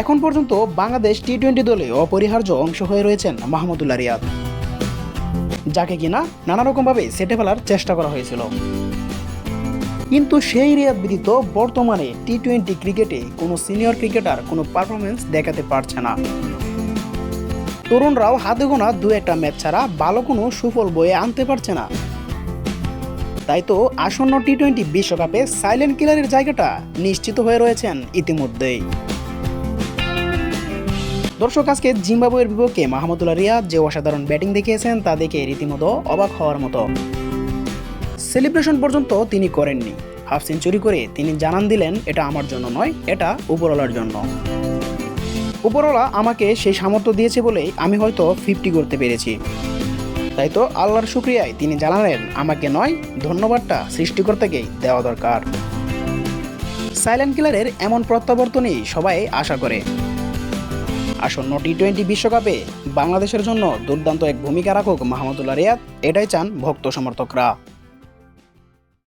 এখন পর্যন্ত Bangladesh T twenty দলে অপরিহার্য অংশ হয়ে রয়েছেন মাহমুদুল্লাহ রিয়াদ। যাকে কিনা নানা রকমভাবে সেটে ফেলার চেষ্টা করা হয়েছিল। কিন্তু সেই রিয়াদ ব্যতীত বর্তমানে টি টোয়েন্টি ক্রিকেটে কোনো সিনিয়র ক্রিকেটার কোনো পারফরমেন্স দেখাতে পারছে না। তরুণরাও হাতে গোনা দু একটা ম্যাচ ছাড়া ভালো কোনো সুফল বয়ে আনতে পারছে না। তাই তো আসন্ন টি টোয়েন্টি বিশ্বকাপে সাইলেন্ট কিলারের জায়গাটা নিশ্চিত হয়ে রয়েছেন ইতিমধ্যেই। দর্শক, আজকে জিম্বাবুয়ের বিপক্ষে মাহমুদুল্লাহ রিয়াদ যে অসাধারণ ব্যাটিং দেখিয়েছেন, তা দেখে রীতিমতো অবাক হওয়ার মতো। সেলিব্রেশন পর্যন্ত তিনি করেননি। হাফ সেঞ্চুরি করে তিনি জানান দিলেন, এটা আমার জন্য নয়, এটা উপরওয়ালার জন্য। উপরওয়ালা আমাকে সেই সামর্থ্য দিয়েছে বলেই আমি হয়তো ফিফটি করতে পেরেছি। তাই তো আল্লাহর শুক্রিয়ায় তিনি জানালেন, আমাকে নয়, ধন্যবাদটা সৃষ্টিকর্তাকেই দেওয়া দরকার। সাইলেন্ট কিলারের এমন প্রত্যাবর্তনই সবাই আশা করে। আসন্ন টি টোয়েন্টি বিশ্বকাপে বাংলাদেশের জন্য দুর্দান্ত এক ভূমিকা রাখুক মাহমুদুল্লাহ রিয়াদ, এটাই চান ভক্ত সমর্থকরা।